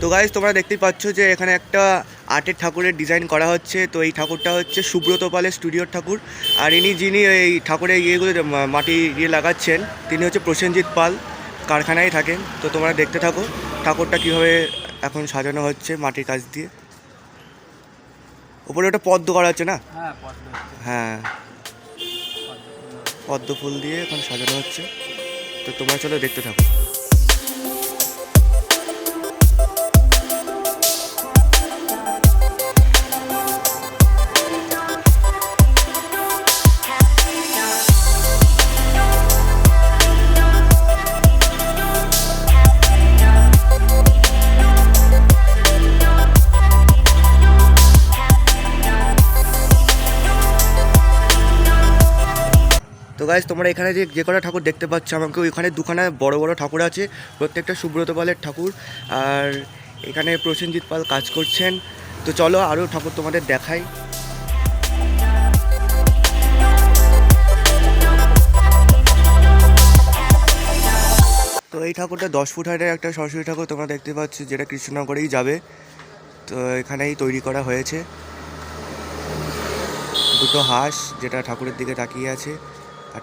তো গাইজ তোমরা দেখতেই পাচ্ছ যে এখানে একটা আর্টের ঠাকুরের ডিজাইন করা হচ্ছে। তো এই ঠাকুরটা হচ্ছে সুব্রত পালের স্টুডিওর ঠাকুর। আর ইনি যিনি এই ঠাকুরের ইয়েগুলো মাটি ইয়ে লাগাচ্ছেন তিনি হচ্ছে প্রসেনজিৎ পাল কারখানায় থাকেন। তো তোমরা দেখতে থাকো ঠাকুরটা কীভাবে এখন সাজানো হচ্ছে মাটির কাজ দিয়ে। উপরে ওটা পদ্ম করা হচ্ছে না? হ্যাঁ হ্যাঁ। পদ্ম ফুল দিয়ে এখন সাজানো হচ্ছে। তো তোমরা চলো দেখতে থাকো। গাইজ তোমরা এখানে যে যে কটা ঠাকুর দেখতে পাচ্ছ, আমাকে ওইখানে দুখানা বড় বড় ঠাকুর আছে, প্রত্যেকটা সুব্রত পালের ঠাকুর। আর এখানে প্রসেনজিৎ পাল কাজ করছেন। তো চলো আরও ঠাকুর তোমাদের দেখাই। তো এই ঠাকুরটা দশ ফুট হাইটের একটা সরস্বতী ঠাকুর তোমরা দেখতে পাচ্ছ, যেটা কৃষ্ণনগরেই যাবে। তো এখানেই তৈরি করা হয়েছে। দুটো হাঁস, যেটা ঠাকুরের দিকে তাকিয়ে আছে।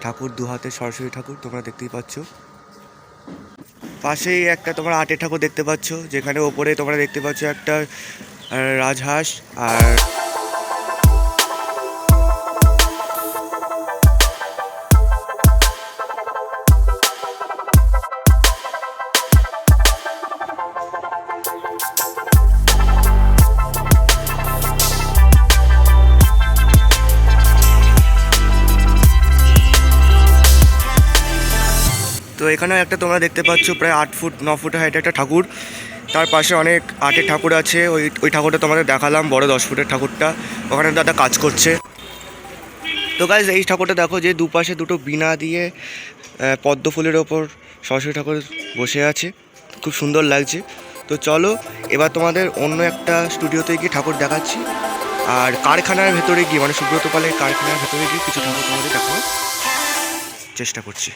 ঠাকুর দু হাতে সরস্বতী ঠাকুর, তোমরা দেখতেই পাচ্ছ। পাশেই একটা তোমরা আটের ঠাকুর দেখতে পাচ্ছ, যেখানে ওপরে তোমরা দেখতে পাচ্ছ একটা রাজহাঁস আর এখানেও একটা তোমরা দেখতে পাচ্ছ, প্রায় আট ফুট, ন ফুট হাইটে একটা ঠাকুর। তার পাশে অনেক আটের ঠাকুর আছে, ওই ওই ঠাকুরটা তোমাদের দেখালাম, বড় দশ ফুটের ঠাকুরটা। ওখানে দাদা কাজ করছে। তো গাইজ এই ঠাকুরটা দেখো যে দুপাশে দুটো বিনা দিয়ে পদ্ম ফুলের ওপর সরস্বতী ঠাকুর বসে আছে। খুব সুন্দর লাগছে। তো চলো, এবার তোমাদের অন্য একটা স্টুডিওতে গিয়ে ঠাকুর দেখাচ্ছি। আর কারখানার ভেতরে গিয়ে মানে সুব্রত পালের কারখানার ভেতরে গিয়ে কিছু ঠাকুর তোমাদের দেখানোর চেষ্টা করছি।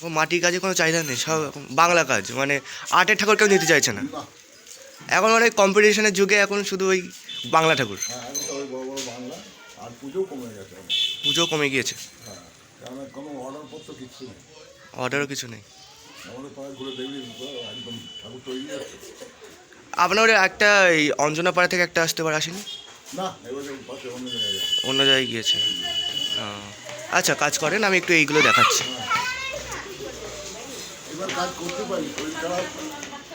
এখন মাটির কাজে কোনো চাহিদা নেই সব বাংলা কাজ মানে আর্টের ঠাকুর কেউ নিতে চাইছে না। এখন মানে কম্পিটিশনের যুগে এখন শুধু ওই বাংলা ঠাকুর। হ্যাঁ পুজো কমে অনেক। গিয়েছে। হ্যাঁ অর্ডারও কিছু নেই। আপনার একটা এই অঞ্জনা পাড়া থেকে একটা আসতে পারে আসেনি? অন্য জায়গায় গিয়েছে। আচ্ছা কাজ করেন আমি একটু এইগুলো দেখাচ্ছি। এবার কাজ করতে পারি শরীর খারাপ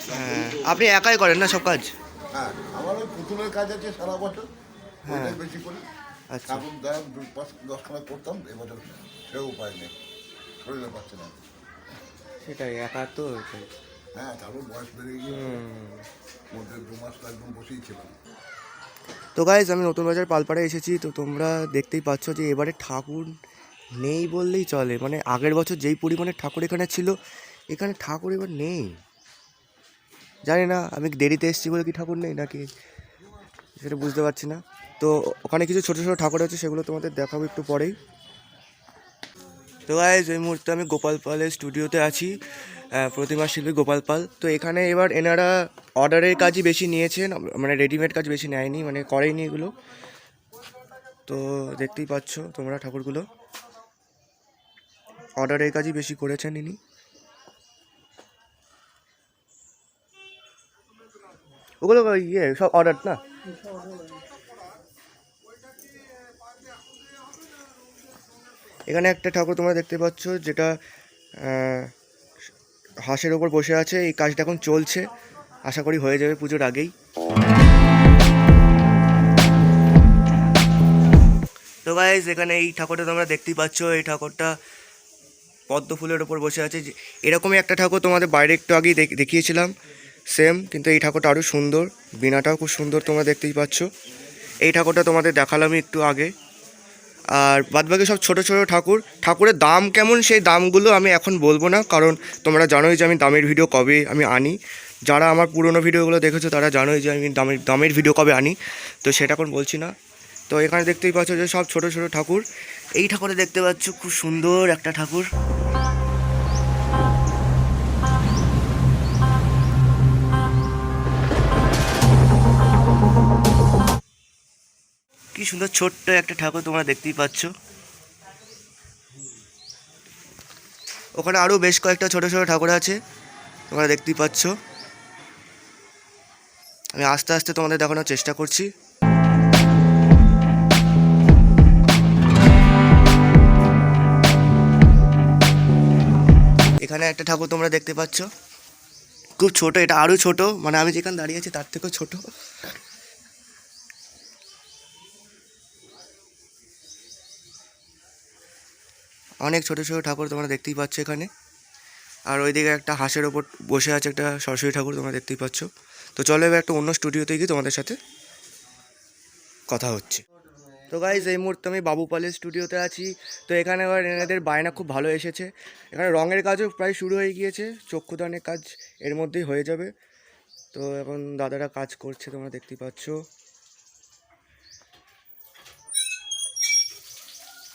হ্যাঁ আপনি একাই করেন না সব কাজ? হ্যাঁ আমার ওই পুতুলের কাজ আছে সারা বছর হ্যাঁ। বেশি করি। ঠাকুর দেয় দুই পাঁচ দশখানা করতাম এবছর সে উপায় নেই শরীরে পাচ্ছে না। সেটাই একা তো হ্যাঁ তারপর বয়স বেড়ে গিয়ে মধ্যে দু মাস একদম বসেই ছিলাম। তো গাইজ আমি নতুন বাজার পালপাড়ায় এসেছি তো তোমরা দেখতেই পাচ্ছ যে এবারে ঠাকুর নেই বললেই চলে। মানে আগের বছর যেই পরিমাণে ঠাকুর এখানে ছিল এখানে ঠাকুর এবার নেই। জানি না, আমি দেরিতে এসেছি বলে কি ঠাকুর নেই নাকি? সেটা বুঝতে পারছি না। তো ওখানে কিছু ছোটো ছোটো ঠাকুর আছে, সেগুলো তোমাদের দেখাবো একটু পরেই। তো গাইজ এই মুহূর্তে আমি গোপাল পালের স্টুডিওতে আছি প্রতিমা শিল্পী গোপাল পাল। তো এখানে এবার এনারা অর্ডারের কাজই বেশি নিয়েছেন মানে রেডিমেড কাজ বেশি নেয়নি মানে করেইনি এগুলো। তো দেখতেই পাচ্ছ তোমরা ঠাকুরগুলো। অর্ডারের কাজই বেশি করেছেন ইনি। ওগুলো ইয়ে সব অর্ডার না? এখানে একটা ঠাকুর তোমরা দেখতে পাচ্ছ, যেটা হাঁসের ওপর বসে আছে। এই কাজটা এখন চলছে। আশা করি হয়ে যাবে পুজোর আগেই। তো গাইজ এখানে এই ঠাকুরটা তোমরা দেখতেই পাচ্ছ। এই ঠাকুরটা পদ্ম ফুলের ওপর বসে আছে। এরকমই একটা ঠাকুর তোমাদের বাইরে একটু আগেই দেখ- দেখিয়েছিলাম। সেম কিন্তু এই ঠাকুরটা আরও সুন্দর। বিনাটাও খুব সুন্দর তোমরা দেখতেই পাচ্ছ। এই ঠাকুরটা তোমাদের দেখালাম একটু আগে। আর বাদবাকি সব ছোট ছোট ঠাকুর। ঠাকুরের দাম কেমন, সেই দামগুলো আমি এখন বলব না। কারণ তোমরা জানোই যে আমি দামের ভিডিও কবে আমি আনি। যারা আমার পুরনো ভিডিওগুলো দেখেছ, তারা জানোই যে আমি দামের দামের ভিডিও কবে আনি। তো সেটা এখন বলছি না। তো এখানে দেখতেই পাচ্ছ যে সব ছোট ছোট ঠাকুর। এই ঠাকুরে দেখতে পাচ্ছ খুব সুন্দর একটা ঠাকুর। সুন্দর ছোট্ট একটা ঠাকুর তোমরা দেখতেই পাচ্ছ। ওখানে আরও বেশ কয়েকটা ছোট ছোট ঠাকুর আছে, তোমরা দেখতেই পাচ্ছ। আমি আস্তে আস্তে তোমাদের দেখানোর চেষ্টা করছি। এখানে একটা ঠাকুর তোমরা দেখতে পাচ্ছ। খুব ছোট, এটা আরও ছোট মানে আমি যেখানে দাঁড়িয়ে আছি তার থেকেও ছোট। অনেক ছোট ছোট ঠাকুর তোমরা দেখতেই পাচ্ছ এখানে। আর ওইদিকে একটা হাঁসের ওপর বসে আছে একটা সরস্বতী ঠাকুর তোমরা দেখতেই পাচ্ছ। তো চলো এবার একটা অন্য স্টুডিওতে গিয়ে তোমাদের সাথে কথা হচ্ছে। তো গাইজ এই মুহূর্তে আমি বাবু পালের স্টুডিওতে আছি। তো এখানে এবার এনাদের বায়না খুব ভালো এসেছে। এখানে রঙের কাজও প্রায় শুরু হয়ে গিয়েছে। চক্ষুদানের কাজ এর মধ্যেই হয়ে যাবে। তো এখন দাদারা কাজ করছে, তোমরা দেখতেই পাচ্ছ।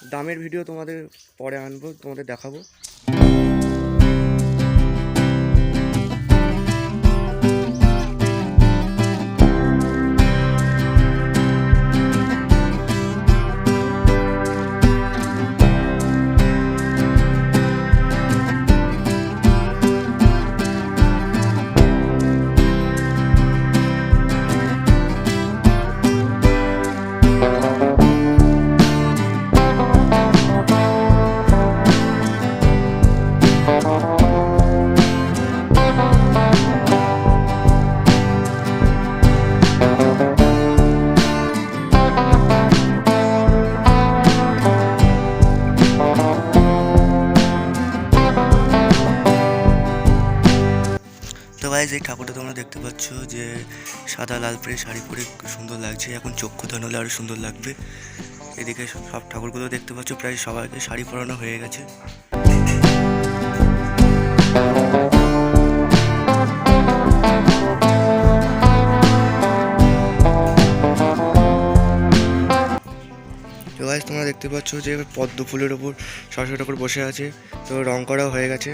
দামের ভিডিও তোমাদের পরে আনব তোমাদের দেখাবো। যে সাদা লাল পরে শাড়ি পরে সুন্দর লাগছে। এখন চক্ষু চক্ষুদান হলে আরও সুন্দর লাগবে। এদিকে সব ঠাকুরগুলো দেখতে পাচ্ছ, প্রায় সবাইকে শাড়ি পরানো হয়ে গেছে। তোমরা দেখতে পাচ্ছ যে পদ্ম ফুলের ওপর সরস্বতী ঠাকুর বসে আছে। তো রং করাও হয়ে গেছে।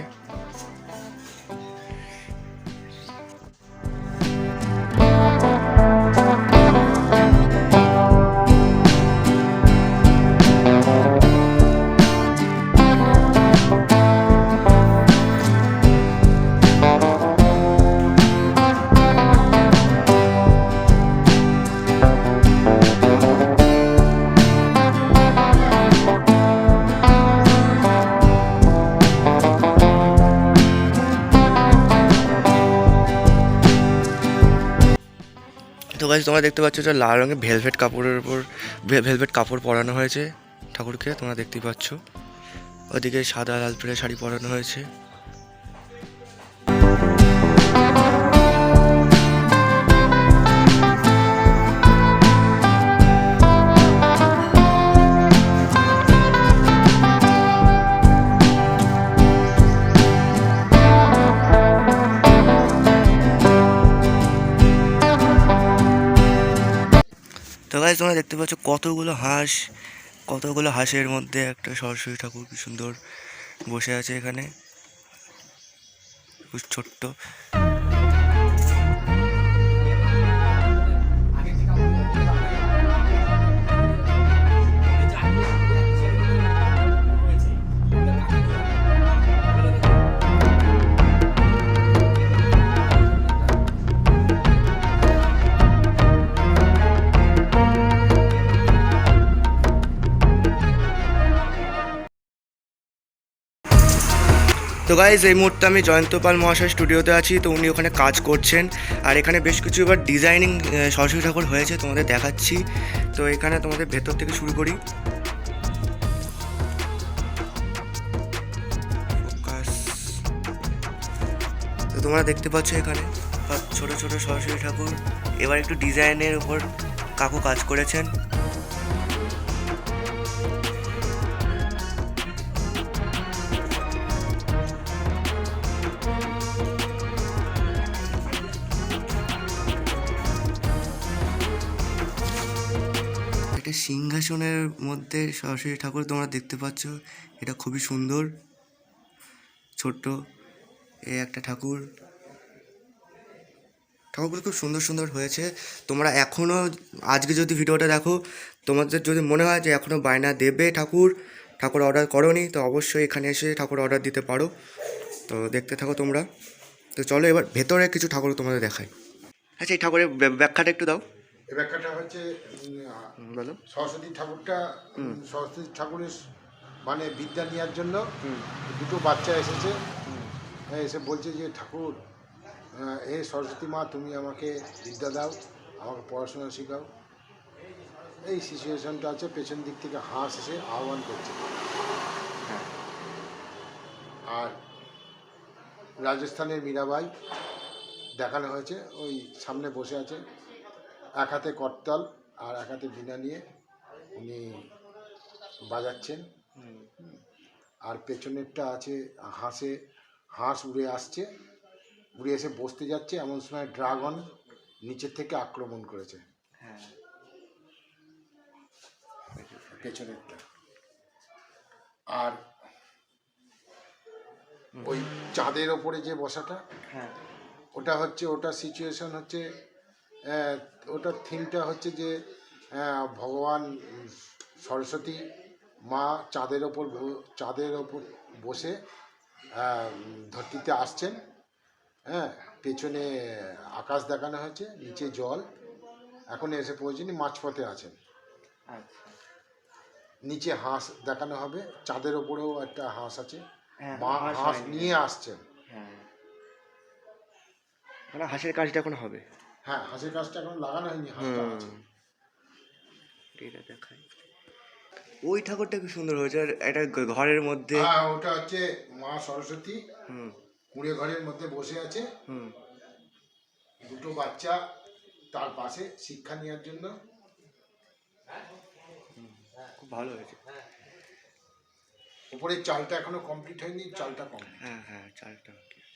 গাছ তোমরা দেখতে পাচ্ছ যে লাল রঙের ভেলভেট কাপড়ের উপর ভেলভেট কাপড় পরানো হয়েছে। ঠাকুরকে তোমরা দেখতেই পাচ্ছ। ওদিকে সাদা লাল পেড়ে শাড়ি পরানো হয়েছে। গাছ তোমরা দেখতে পাচ্ছ কতগুলো হাঁস, কতগুলো হাঁসের মধ্যে একটা সরস্বতী ঠাকুর কি সুন্দর বসে আছে এখানে। ছোট্ট। তো গাইজ এই মুহূর্তে আমি জয়ন্ত পাল মহাশয় স্টুডিওতে আছি। তো উনি ওখানে কাজ করছেন। আর এখানে বেশ কিছু এবার ডিজাইনিং সরস্বতী ঠাকুর হয়েছে তোমাদের দেখাচ্ছি। তো এখানে তোমাদের ভেতর থেকে শুরু করি। তো তোমরা দেখতে পাচ্ছ এখানে ছোট ছোট সরস্বতী ঠাকুর। এবার একটু ডিজাইনের উপর কাকু কাজ করেছেন। সিংহাসনের মধ্যে সরস্বতী ঠাকুর তোমরা দেখতে পাচ্ছ, এটা খুবই সুন্দর। ছোট্ট এ একটা ঠাকুর। ঠাকুরগুলো খুব সুন্দর সুন্দর হয়েছে। তোমরা এখনও আজকে যদি ভিডিওটা দেখো, তোমাদের যদি মনে হয় যে এখনও বায়না দেবে ঠাকুর ঠাকুর অর্ডার করোনি, তো অবশ্যই এখানে এসে ঠাকুর অর্ডার দিতে পারো। তো দেখতে থাকো তোমরা। তো চলো এবার ভেতরে কিছু ঠাকুর তোমাদের দেখায় আচ্ছা এই ঠাকুরের ব্য- ব্যাখ্যাটা একটু দাও। ব্যাখ্যাটা হচ্ছে সরস্বতী ঠাকুরটা সরস্বতী ঠাকুরের মানে বিদ্যা নেওয়ার জন্য দুটো বাচ্চা এসেছে। হ্যাঁ, এসে বলছে যে ঠাকুর হে সরস্বতী মা তুমি আমাকে বিদ্যা দাও আমাকে পড়াশোনা শেখাও। এই সিচুয়েশনটা আছে পেছন দিক থেকে হাঁস এসে আহ্বান করছে। আর রাজস্থানের মীরাবাই দেখানো হয়েছে ওই সামনে বসে আছে। এক হাতে করতাল আর এক হাতে বিনা নিয়ে উনি বাজাচ্ছেন। আর পেছনেরটা আছে হাঁসে হাঁস উড়ে আসছে। উড়ে এসে বসতে যাচ্ছে এমন সময় ড্রাগন নিচের থেকে আক্রমণ করেছে। হ্যাঁ। পেছনেরটা। আর ওই চাঁদের ওপরে যে বসাটা হ্যাঁ। ওটা হচ্ছে ওটা সিচুয়েশন হচ্ছে ওটার থিমটা হচ্ছে যে ভগবান সরস্বতী মা চাঁদের ওপর চাঁদের ওপর বসে ধরতিতে আসছেন। হ্যাঁ পেছনে আকাশ দেখানো হয়েছে নিচে জল। এখন এসে পৌঁছেনি মাঝপথে আছেন। আচ্ছা। নিচে হাঁস দেখানো হবে চাঁদের ওপরেও একটা হাঁস আছে। হ্যাঁ, মা হাঁস নিয়ে আসছেন। হ্যাঁ। মানে হাঁসের কাজটা এখন হবে। হ্যাঁ হাঁসের কাজটা এখন লাগানো হয়নি হাঁসটা আছে। এটা দেখাই। ওই ঠাকুরটা কি সুন্দর হয়েছে আর একটা ঘরের মধ্যে? হ্যাঁ ওটা হচ্ছে মা সরস্বতী হুম। কুড়ে ঘরের মধ্যে বসে আছে। হুম। দুটো বাচ্চা তার পাশে শিক্ষা নেওয়ার জন্য। খুব ভালো হয়েছে। উপরের চালটা এখনও কমপ্লিট হয়নি চালটা কম হ্যাঁ হ্যাঁ চালটা কি আছে।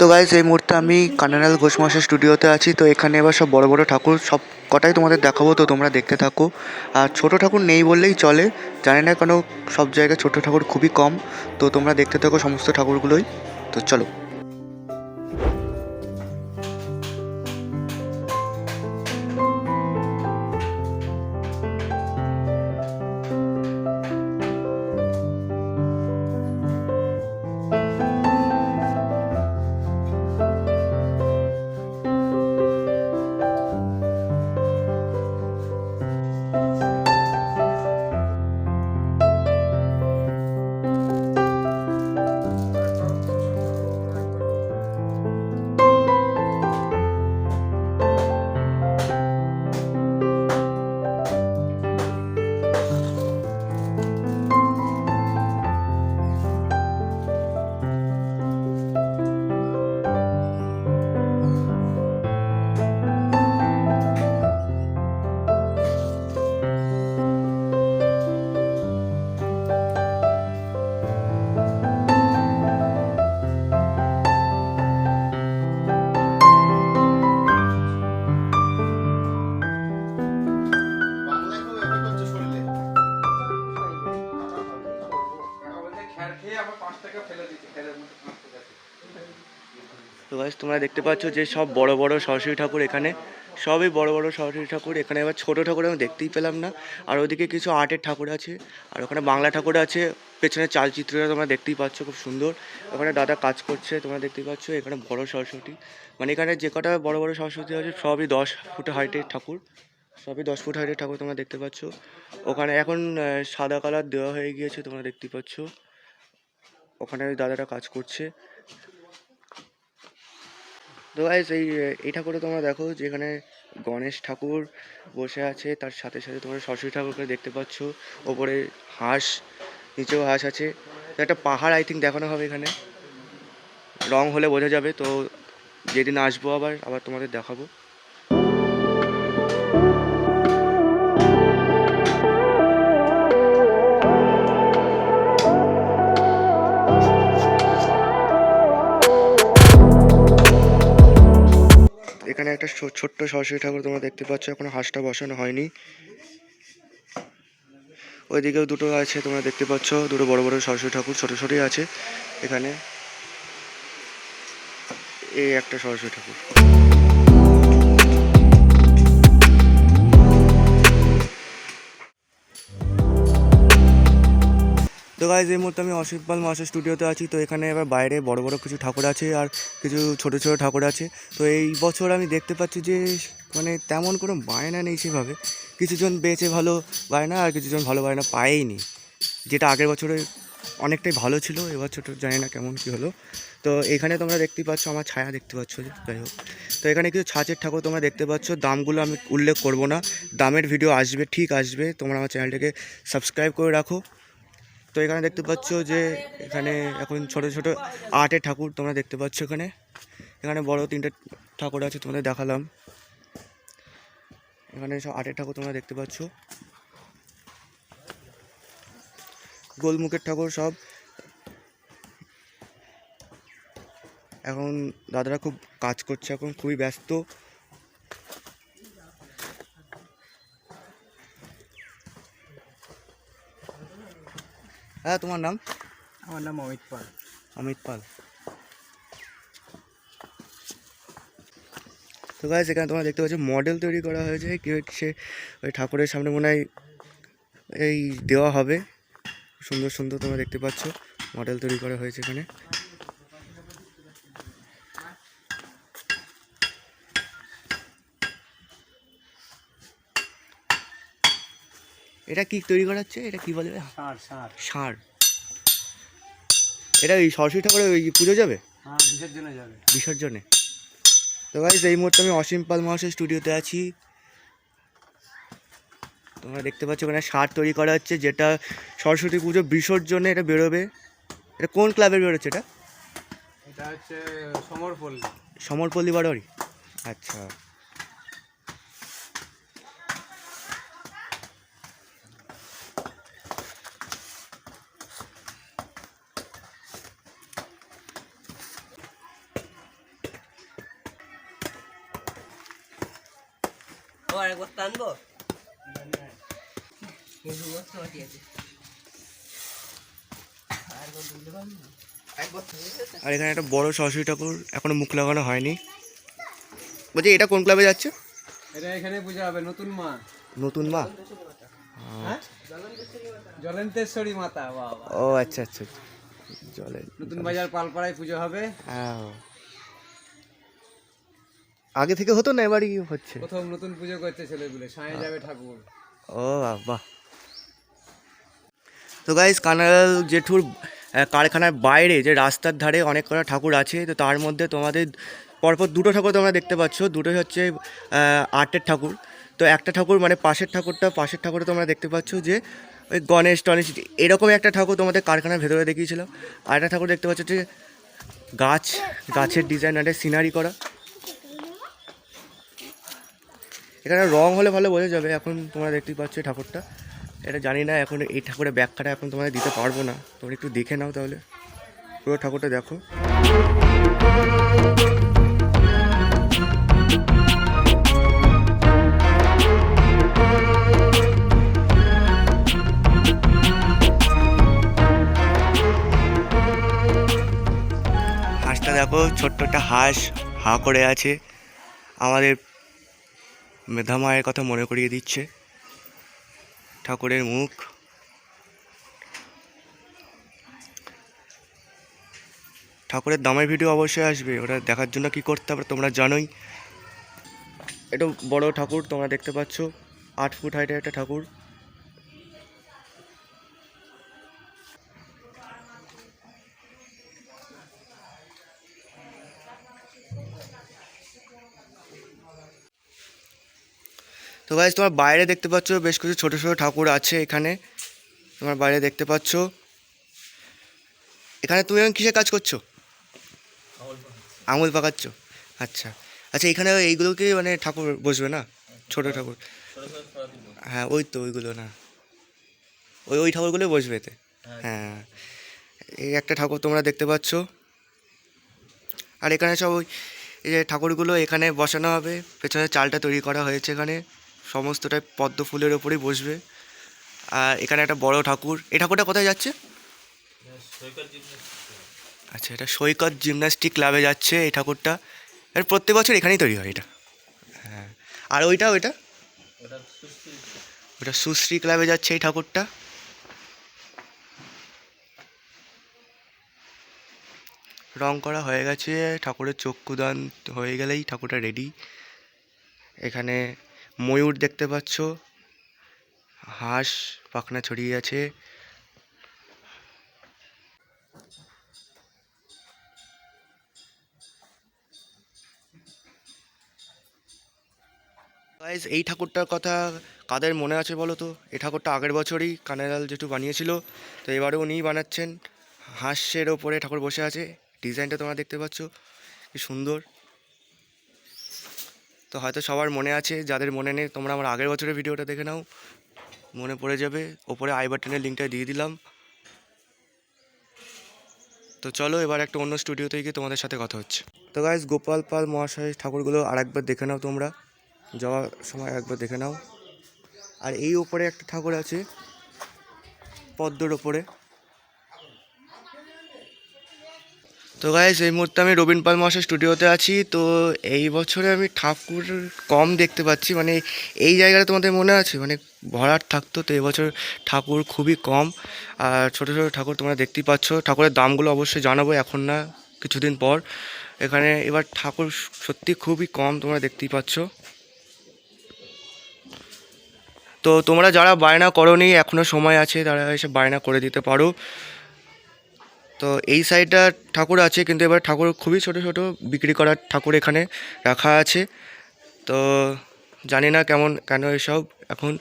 তো গাইজ এই মুহূর্তে আমি কানারাল ঘোষ মাসের স্টুডিওতে আছি। তো এখানে এবার সব বড় বড় ঠাকুর, সব কটাই তোমাদের দেখাবো, তো তোমরা দেখতে থাকো। আর ছোট ঠাকুর নেই বললেই চলে। জানি না কেন সব জায়গায় ছোট ঠাকুর খুবই কম। তো তোমরা দেখতে থাকো সমস্ত ঠাকুরগুলোই। তো চলো। গাইজ তোমরা দেখতে পাচ্ছ যে সব বড় বড় সরস্বতী ঠাকুর এখানে, সবই বড় বড় সরস্বতী ঠাকুর। এখানে এবার ছোট ঠাকুর আমি দেখতেই পেলাম না। আর ওদিকে কিছু আর্টের ঠাকুর আছে, আর ওখানে বাংলা ঠাকুর আছে। পেছনে চালচিত্রটা তোমরা দেখতেই পাচ্ছ, খুব সুন্দর। ওখানে দাদা কাজ করছে, তোমরা দেখতেই পাচ্ছ, এখানে বড় সরস্বতী। মানে এখানে যে কটা বড় বড় সরস্বতী আছে, সবই দশ ফুট হাইটের ঠাকুর। সবই দশ ফুট হাইটের ঠাকুর তোমরা দেখতে পাচ্ছ। ওখানে এখন সাদা কালার দেওয়া হয়ে গিয়েছে, তোমরা দেখতেই পাচ্ছ। ওখানে দাদাটা কাজ করছে। তো গাইস এই এই ঠাকুরে তোমরা দেখো যেখানে গণেশ ঠাকুর বসে আছে, তার সাথে সাথে তোমরা সরস্বতী ঠাকুরকে দেখতে পাচ্ছ। ওপরে হাঁস, নিচেও হাঁস আছে। একটা পাহাড় আই থিঙ্ক দেখানো হবে এখানে। রং হলে বোঝা যাবে, তো যেদিন আসব আবার আবার তোমাদের দেখাবো। এখানে একটা ছোট্ট সরস্বতী ঠাকুর তোমরা দেখতে পাচ্ছ, এখনও হাঁসটা বসানো হয়নি। ওইদিকেও দুটো আছে তোমরা দেখতে পাচ্ছ, দুটো বড় বড় সরস্বতী ঠাকুর, ছোট ছোটই আছে। এখানে এই একটা সরস্বতী ঠাকুর। গাইজ এই মুহূর্তে আমি অসিত পাল মাসের স্টুডিওতে আছি। তো এখানে এবার বাইরে বড় বড় কিছু ঠাকুর আছে আর কিছু ছোট ছোট ঠাকুর আছে। তো এই বছর আমি দেখতে পাচ্ছি যে মানে তেমন কোনো বায়না নেই সেভাবে। কিছুজন বেঁচে ভালো বায়না আর কিছুজন ভালো বায়না পায়ইনি। যেটা আগের বছরে অনেকটাই ভালো ছিল, এবছর তো জানি না কেমন কী হলো। তো এখানে তোমরা দেখতেই পাচ্ছ, আমার ছায়া দেখতে পাচ্ছ, যাই হোক। তো এখানে কিছু ছাঁচের ঠাকুর তোমরা দেখতে পাচ্ছ। দামগুলো আমি উল্লেখ করব না। দামের ভিডিও আসবে, ঠিক আসবে। তোমরা আমার চ্যানেলটাকে সাবস্ক্রাইব করে রাখো। তো এখানে দেখতে পাচ্ছ যে এখানে এখন ছোট ছোট আর্টের ঠাকুর তোমরা দেখতে পাচ্ছ এখানে। এখানে বড় তিনটে ঠাকুর আছে তোমাদের দেখালাম। এখানে সব আর্টের ঠাকুর তোমরা দেখতে পাচ্ছ। গোলমুখের ঠাকুর সব। এখন দাদারা খুব কাজ করছে, এখন খুবই ব্যস্ত। হ্যাঁ তোমার নাম? আমার নাম অমিত পাল। অমিত পাল। তো গাছ এখানে তোমরা দেখতে পাচ্ছ মডেল তৈরি করা হয়েছে। কেউ সে ওই ঠাকুরের সামনে মনে হয় এই দেওয়া হবে। সুন্দর সুন্দর তোমরা দেখতে পাচ্ছ মডেল তৈরি করা হয়েছে এখানে। এটা কি তৈরি করা হচ্ছে? এটা কি বলে? ষাঁড় এটা ওই সরস্বতী ঠাকুরের ওই পুজো যাবে? হ্যাঁ যাবে। বিসর্জনে। তো গাইজ এই মুহূর্তে আমি অসীম পাল মহাশয় স্টুডিওতে আছি। তোমরা দেখতে পাচ্ছ ওখানে সার তৈরি করা হচ্ছে যেটা সরস্বতী পুজো বিসর্জনে এটা বেরোবে। এটা কোন ক্লাবের বেরোচ্ছে এটা? এটা হচ্ছে সমরপল্লী। সমরপল্লী বারোয়ারি আচ্ছা। আর এখানে একটা বড় সরস্বতী ঠাকুর এখনও মুখ লাগানো হয়নি। বলছি এটা কোন ক্লাবে যাচ্ছে? এটা এখানে পূজা হবে নতুন মা। নতুন মা? হ্যাঁ? জলেন্তেশ্বরী মাতা ও আচ্ছা আচ্ছা আচ্ছা। জলের নতুন বাজার পালপাড়ায় পুজো হবে। হ্যাঁ। আগে থেকে হতো না এবারই হচ্ছে। প্রথম নতুন পুজো করছে ছেলেগুলো সাঁয়ে যাবে ঠাকুর। ও বাহ তো গাইস কানাল জেঠুর কারখানার বাইরে যে রাস্তার ধারে অনেক কটা ঠাকুর আছে তো তার মধ্যে তোমাদের পরপর দুটো ঠাকুর তোমরা দেখতে পাচ্ছ। দুটোই হচ্ছে আহ, আটের ঠাকুর। তো একটা ঠাকুর মানে পাশের ঠাকুরটা পাশের ঠাকুরে তোমরা দেখতে পাচ্ছ যে ওই গণেশ টনেশ এরকম একটা ঠাকুর তোমাদের কারখানার ভেতরে দেখিয়েছিলাম। আর একটা ঠাকুর দেখতে পাচ্ছ যে গাছ গাছের ডিজাইন একটা সিনারি করা। এখানে রং হলে ভালো বোঝা যাবে এখন তোমরা দেখতেই পাচ্ছ ঠাকুরটা। এটা জানি না, এখন এই ঠাকুরের ব্যাখ্যাটা এখন তোমাদের দিতে পারব না। তোমরা একটু দেখে নাও তাহলে। পুরো ঠাকুরটা দেখো। হাঁসটা দেখো, ছোট্ট একটা হাঁস হা করে আছে। আমাদের মেধা মায়ের কথা মনে করিয়ে দিচ্ছে। ঠাকুরের মুখ। ঠাকুরের দামের ভিডিও অবশ্যই আসবে, ওটা দেখার জন্য কি করতে হবে তোমরা জানোই। এটা বড় ঠাকুর, তোমরা দেখতে পাচ্ছ, আট ফুট হাইটের একটা ঠাকুর। তো গাইজ তোমার বাইরে দেখতে পাচ্ছ, বেশ কিছু ছোটো ছোটো ঠাকুর আছে এখানে। তোমার বাইরে দেখতে পাচ্ছ। এখানে তুমি এখন কিসে কাজ করছ? আঙুল পাকাচ্ছ। আচ্ছা। আচ্ছা এখানে এইগুলো কি মানে ঠাকুর বসবে না? ছোট ঠাকুর। হ্যাঁ ওই তো ওইগুলো না। ওই ওই ঠাকুরগুলো বসবে এতে। হ্যাঁ। এই একটা ঠাকুর তোমরা দেখতে পাচ্ছ। আর এখানে সব ওই, এই যে ঠাকুরগুলো এখানে বসানো হবে। পেছনে চালটা তৈরি করা হয়েছে এখানে। সমস্তটাই পদ্ম ফুলের ওপরেই বসবে। আর এখানে একটা বড় ঠাকুর। এই ঠাকুরটা কোথায় যাচ্ছে? আচ্ছা এটা সৈকত জিমন্যাস্টিক ক্লাবে যাচ্ছে এই ঠাকুরটা। এর প্রত্যেক বছর এখানেই তৈরি হয় এটা। হ্যাঁ। আর ওইটা ওইটা ওটা সুশ্রী ক্লাবে যাচ্ছে এই ঠাকুরটা। রং করা হয়ে গেছে, ঠাকুরের চক্ষুদান হয়ে গেলেই ঠাকুরটা রেডি এখানে ময়ূর দেখতে পাচ্ছ। হাঁস পাখনা ছড়িয়ে আছে। এই ঠাকুরটার কথা কাদের মনে আছে বলো তো? এই ঠাকুরটা আগের বছরই কানাইলাল জেঠু বানিয়েছিল। তো এবারে উনিই বানাচ্ছেন। হাঁসের ওপরে ঠাকুর বসে আছে। ডিজাইনটা তোমরা দেখতে পাচ্ছ। কি সুন্দর। তো হয়তো সবার মনে আছে, যাদের মনে নেই, তোমরা আমার আগের বছরের ভিডিওটা দেখে নাও। মনে পড়ে যাবে, ওপরে আই বাটনের লিঙ্কটা দিয়ে দিলাম। তো চলো এবার একটা অন্য স্টুডিওতে গিয়ে তোমাদের সাথে কথা হচ্ছে। তো গাইজ গোপাল পাল মহাশয় ঠাকুরগুলো আরেকবার দেখে নাও তোমরা। যাওয়ার সময় একবার দেখে নাও। আর এই ওপরে একটা ঠাকুর আছে, পদ্মর ওপরে। তো গাইস এই মুহূর্তে আমি রবীন পাল মহাশয় স্টুডিওতে আছি। তো এই বছরে আমি ঠাকুর কম দেখতে পাচ্ছি। মানে এই জায়গাটা তোমাদের মনে আছে? মানে ভরাট থাকতো, তো এবছর ঠাকুর খুবই কম। আর ছোটো ছোটো ঠাকুর তোমরা দেখতেই পাচ্ছ। ঠাকুরের দামগুলো অবশ্যই জানাব এখন না, কিছুদিন পর। এখানে এবার ঠাকুর সত্যি খুবই কম তোমরা দেখতেই পাচ্ছ। তো তোমরা যারা বায়না করনি এখনও সময় আছে, তারা এসে বায়না করে দিতে পারো। তো এই সাইডটা ঠাকুর আছে, কিন্তু এবার ঠাকুর খুবই ছোট ছোট, বিক্রি করার ঠাকুর এখানে রাখা আছে। তো জানি না কেমন, কেন এসব। এখন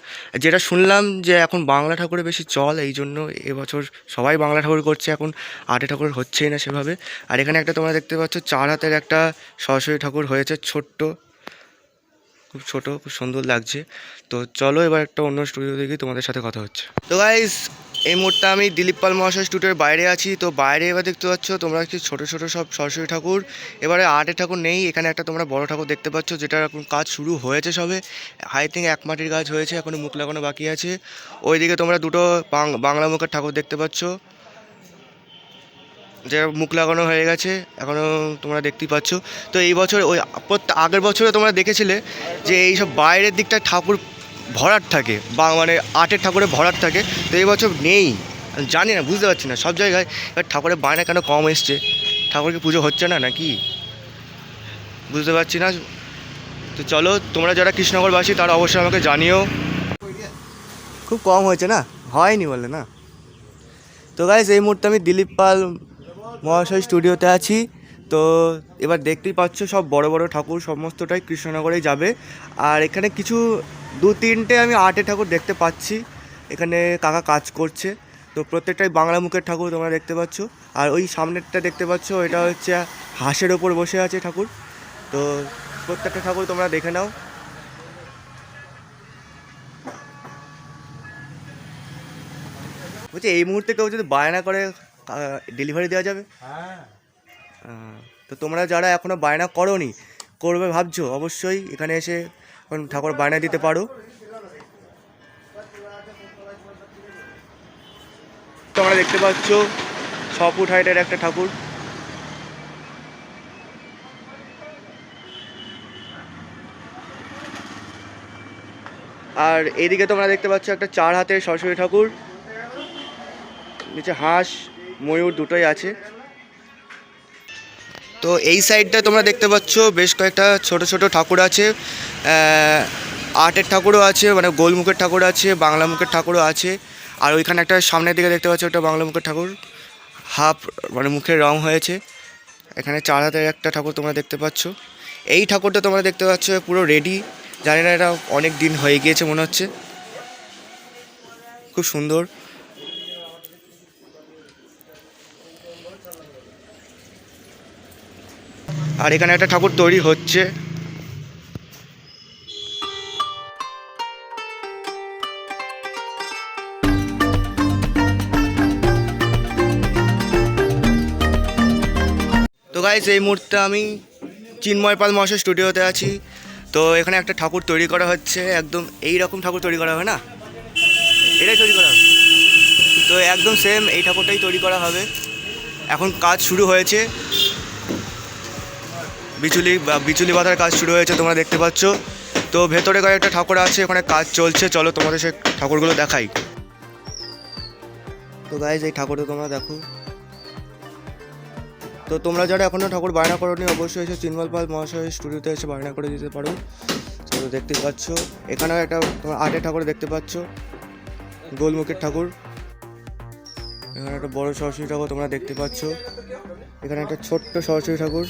যেটা শুনলাম যে এখন বাংলা ঠাকুরে বেশি চল, এই জন্য এবছর সবাই বাংলা ঠাকুর করছে, এখন আটে ঠাকুর হচ্ছেই না সেভাবে। আর এখানে একটা তোমরা দেখতে পাচ্ছ, চার হাতের একটা সরস্বতী ঠাকুর হয়েছে, ছোট্ট। খুব ছোট, খুব সুন্দর লাগছে। তো চলো এবার একটা অন্য স্টুডিও দেখি, তোমাদের সাথে কথা হচ্ছে। তো গাইস এই মুহূর্তে আমি দিলীপ পাল মহাশয় স্টুডিওর বাইরে আছি। তো বাইরে এবার দেখতে পাচ্ছ, তোমরা কি ছোট ছোট সব সরস্বতী ঠাকুর? এবারে আটের ঠাকুর নেই, এখানে একটা তোমরা বড় ঠাকুর দেখতে পাচ্ছ যেটা এখন কাজ শুরু হয়েছে সবে। আই থিঙ্ক এক মাটির কাজ হয়েছে, এখনও মুখ লাগানো বাকি আছে। ওইদিকে তোমরা দুটো বাংলা মুখের ঠাকুর দেখতে পাচ্ছ। যে মুখ লাগানো হয়ে গেছে এখনও তোমরা দেখতেই পাচ্ছ। তো এই বছর ওই আগের বছরে তোমরা দেখেছিলে যে এই সব বাইরের দিকটা ঠাকুর ভরাট থাকে বা মানে আটের ঠাকুরে ভরাট থাকে, তো এবছর নেই। জানি না, বুঝতে পারছি না, সব জায়গায় এবার ঠাকুরের বায়না কেন কম এসছে? ঠাকুরকে পুজো হচ্ছে না নাকি? বুঝতে পারছি না। তো চলো, তোমরা যারা কৃষ্ণনগরবাসী, তারা অবশ্যই আমাকে জানিও। খুব কম হয়েছে না? হয়নি বলে না? তো গাইজ এই মুহূর্তে আমি দিলীপ পাল মহাশয় স্টুডিওতে আছি। তো এবার দেখতেই পাচ্ছ, সব বড় বড় ঠাকুর সমস্তটাই কৃষ্ণনগরেই যাবে। আর এখানে কিছু দু তিনটে আমি আর্টের ঠাকুর দেখতে পাচ্ছি। এখানে কাকা কাজ করছে। তো প্রত্যেকটাই বাংলা মুখের ঠাকুর তোমরা দেখতে পাচ্ছ। আর ওই সামনেরটা দেখতে পাচ্ছ এটা হচ্ছে হাঁসের ওপর বসে আছে ঠাকুর। তো প্রত্যেকটা ঠাকুর তোমরা দেখে নাও। বলছি এই মুহূর্তে কেউ যদি বায়না করে ডেলিভারি দেওয়া যাবে? আহ, তো তোমরা যারা এখনও বায়না করনি করবে ভাবছ? অবশ্যই এখানে এসে ঠাকুর বানিয়ে দিতে পারো। তোমরা দেখতে পাচ্ছ ছ ফুট হাইটের একটা ঠাকুর। আর এদিকে তোমরা দেখতে পাচ্ছ একটা চার হাতের সরস্বতী ঠাকুর। নিচে হাঁস, ময়ূর দুটোই আছে। তো এই সাইডটা তোমরা দেখতে পাচ্ছ বেশ কয়েকটা ছোট ছোট ঠাকুর আছে। আহ, আটের ঠাকুরও আছে মানে গোলমুখের ঠাকুর আছে বাংলা মুখের ঠাকুরও আছে। আর ওইখানে একটা সামনের দিকে দেখতে পাচ্ছ একটা বাংলা মুখের ঠাকুর। হাফ মানে মুখের রং হয়েছে। এখানে চার হাতের একটা ঠাকুর তোমরা দেখতে পাচ্ছ। এই ঠাকুরটা তোমরা দেখতে পাচ্ছ পুরো রেডি জানি না এটা অনেক দিন হয়ে গিয়েছে মনে হচ্ছে। খুব সুন্দর। আর এখানে একটা ঠাকুর তৈরি হচ্ছে। তো গাইস এই মুহূর্তে আমি চিন্ময় পাল মহাশয় স্টুডিওতে আছি। তো এখানে একটা ঠাকুর তৈরি করা হচ্ছে। একদম এই রকম ঠাকুর তৈরি করা হবে না? এটাই তৈরি করা হবে তো একদম সেম এই ঠাকুরটাই তৈরি করা হবে। এখন কাজ শুরু হয়েছে। বিচুলি বা বিচুলি বাঁধার কাজ শুরু হয়েছে, তোমরা দেখতে পাচ্ছ। তো ভেতরে কয়েকটা ঠাকুর আছে, ওখানে কাজ চলছে। চলো তোমাদের সে ঠাকুরগুলো দেখাই। তো গাইজ এই ঠাকুরটা তোমরা দেখো। তো তোমরা যারা এখনও ঠাকুর বায়না করোনি, অবশ্যই এসে চিন্মল পাল মহাশয় স্টুডিওতে এসে বায়না করে দিতে পারো। তো দেখতে পাচ্ছ, এখানেও একটা তোমার আটের ঠাকুর দেখতে পাচ্ছ, গোলমুখের ঠাকুর। এখানে একটা বড় সরস্বতী ঠাকুর তোমরা দেখতে পাচ্ছ। এখানে একটা ছোট্ট সরস্বতী ঠাকুর।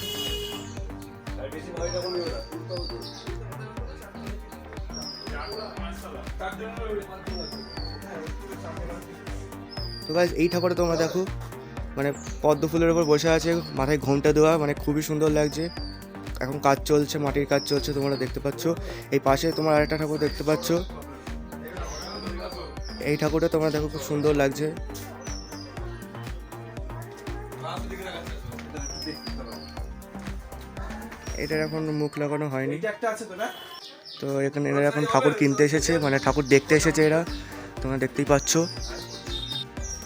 তো গাইজ এই ঠাকুরটা তোমরা দেখো। মানে পদ্ম ফুলের উপর বসে আছে মাথায় ঘোমটা দেওয়া মানে খুবই সুন্দর লাগছে। এখন কাজ চলছে মাটির কাজ চলছে তোমরা দেখতে পাচ্ছ। এই পাশে তোমার আরেকটা ঠাকুর দেখতে পাচ্ছ। এই ঠাকুরটা তোমরা দেখো খুব সুন্দর লাগছে। এটার এখন মুখ লাগানো হয়নি। তো এখানে এরা এখন ঠাকুর কিনতে এসেছে মানে ঠাকুর দেখতে এসেছে এরা। তোমরা দেখতেই পাচ্ছ।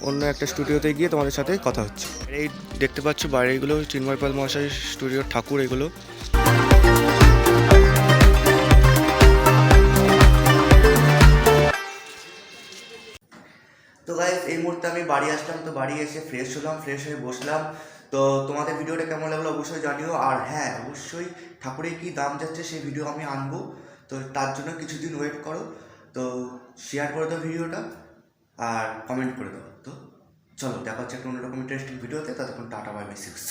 অন্য একটা স্টুডিওতে গিয়ে তোমাদের সাথে কথা হচ্ছে। এই দেখতে পাচ্ছ বাইরে এগুলো চিন্ময় পাল মহাশয় স্টুডিওর ঠাকুর এগুলো। তো গাইজ এই মুহূর্তে আমি বাড়ি আসলাম, তো বাড়ি এসে ফ্রেশ হলাম ফ্রেশ হয়ে বসলাম। তো তোমাদের ভিডিওটা কেমন লাগল অবশ্যই জানিও। আর হ্যাঁ অবশ্যই ঠাকুরের কী দাম যাচ্ছে সেই ভিডিও আমি আনব। তো তার জন্য কিছুদিন ওয়েট করো। তো শেয়ার করে দাও ভিডিওটা আর কমেন্ট করে দাও। চলো দেখা হচ্ছে একটা অন্যরকম ইন্টারেস্টিং ভিডিওতে ততক্ষণ টাটা বাই বাই সিক্স